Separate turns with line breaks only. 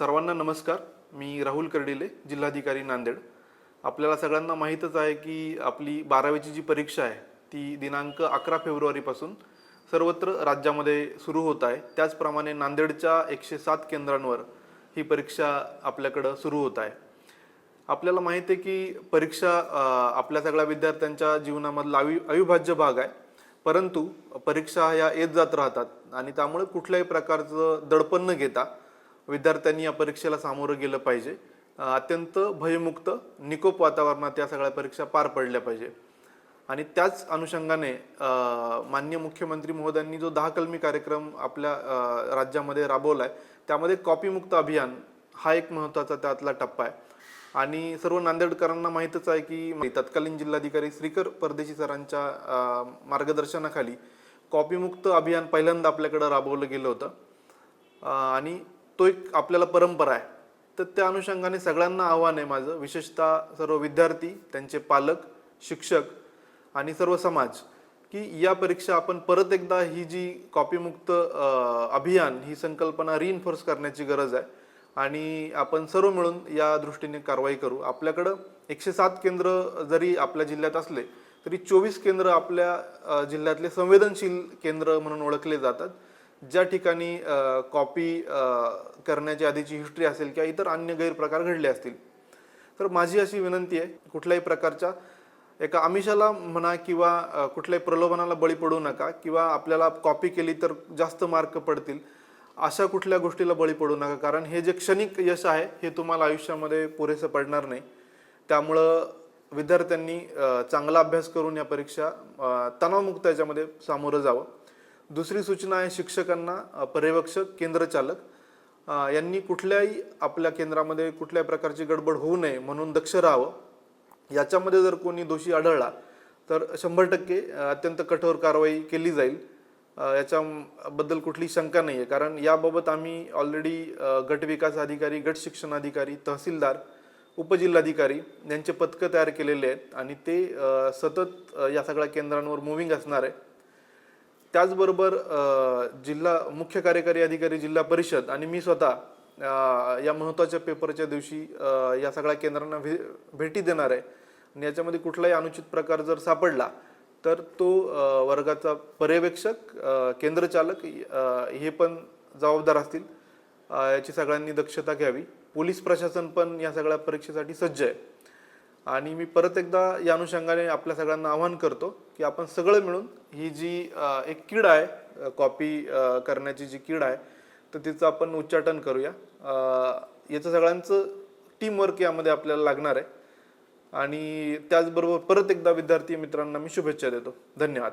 सर्वांना नमस्कार. मी राहुल कर्डिले जिल्हाधिकारी नांदेड. आपल्याला सगळ्यांना माहीतच आहे की आपली बारावीची जी परीक्षा आहे ती दिनांक अकरा फेब्रुवारीपासून सर्वत्र राज्यामध्ये सुरू होत आहे. त्याचप्रमाणे नांदेडच्या एकशे सात केंद्रांवर ही परीक्षा आपल्याकडं सुरू होत आहे. आपल्याला माहिती आहे की परीक्षा आपल्या सगळ्या विद्यार्थ्यांच्या जीवनामधला अवि अविभाज्य भाग आहे. परंतु परीक्षा ह्या येत जात राहतात आणि त्यामुळे कुठल्याही प्रकारचं दडपण न घेता विद्यार्थ्यांनी या परीक्षेला सामोरं गेलं पाहिजे. अत्यंत भयमुक्त निकोप वातावरणात या सगळ्या परीक्षा पार पडल्या पाहिजे. आणि त्याच अनुषंगाने मान्य मुख्यमंत्री महोदयांनी जो दहा कलमी कार्यक्रम आपल्या राज्यामध्ये राबवला आहे त्यामध्ये कॉपीमुक्त अभियान हा एक महत्त्वाचा त्यातला टप्पा आहे. आणि सर्व नांदेडकरांना माहीतच आहे की तत्कालीन जिल्हाधिकारी श्रीकर परदेशी सरांच्या मार्गदर्शनाखाली कॉपीमुक्त अभियान पहिल्यांदा आपल्याकडं राबवलं गेलं होतं. आणि तो एक आपल्याला परंपरा आहे. तर त्या अनुषंगाने सगळ्यांना आव्हान आहे माझं. विशेषतः सर्व विद्यार्थी त्यांचे पालक शिक्षक आणि सर्व समाज की या परीक्षा आपण परत एकदा ही जी कॉपीमुक्त अभियान ही संकल्पना रिइन्फोर्स करण्याची गरज आहे. आणि आपण सर्व मिळून या दृष्टीने कारवाई करू. आपल्याकडं एकशे सात केंद्र जरी आपल्या जिल्ह्यात असले तरी चोवीस केंद्र आपल्या जिल्ह्यातले संवेदनशील केंद्र म्हणून ओळखले जातात. ज्या ठिकाणी कॉपी करण्याची आधीची हिस्ट्री असेल किंवा इतर अन्य गैरप्रकार घडले असतील. तर माझी अशी विनंती आहे कुठल्याही प्रकारच्या एका आमिषाला म्हणा किंवा कुठल्याही प्रलोभनाला बळी पडू नका किंवा आपल्याला कॉपी केली तर जास्त मार्क पडतील अशा कुठल्या गोष्टीला बळी पडू नका. कारण हे जे क्षणिक यश आहे हे तुम्हाला आयुष्यामध्ये पुरेसं पडणार नाही. त्यामुळं विद्यार्थ्यांनी चांगला अभ्यास करून या परीक्षा तणावमुक्त याच्यामध्ये सामोरं जावं. दुसरी सूचना आहे शिक्षकांना पर्यवेक्षक केंद्रचालक यांनी कुठल्याही आपल्या केंद्रामध्ये कुठल्याही प्रकारची गडबड होऊ नये म्हणून दक्ष राहावं. याच्यामध्ये जर कोणी दोषी आढळला तर शंभर टक्के अत्यंत कठोर कारवाई केली जाईल. याच्याबद्दल कुठली शंका नाही आहे कारण याबाबत आम्ही ऑलरेडी गट विकास अधिकारी गट शिक्षण अधिकारी तहसीलदार उपजिल्हाधिकारी यांचे पथकं तयार केलेले आहेत. आणि ते सतत या सगळ्या केंद्रांवर मुव्हिंग असणार आहे. त्याचबरोबर जिल्हा मुख्य कार्यकारी अधिकारी जिल्हा परिषद आणि मी स्वतः या महत्त्वाच्या पेपरच्या दिवशी या सगळ्या केंद्रांना भे भेटी देणार आहे. आणि याच्यामध्ये कुठलाही अनुचित प्रकार जर सापडला तर तो वर्गाचा पर्यवेक्षक केंद्रचालक हे पण जबाबदार असतील. याची सगळ्यांनी दक्षता घ्यावी. पोलीस प्रशासन पण या सगळ्या परीक्षेसाठी सज्ज आहे. आणि मी परत एकदा या अनुषंगाने आपल्या सगळ्यांना आवाहन करतो की आपण सगळं मिळून ही जी एक कीड आहे कॉपी करण्याची जी कीड आहे तर तिचं आपण उच्चाटन करूया. याचं सगळ्यांचं टीमवर्क यामध्ये आपल्याला लागणार आहे. आणि त्याचबरोबर परत एकदा विद्यार्थी मित्रांना मी शुभेच्छा देतो. धन्यवाद.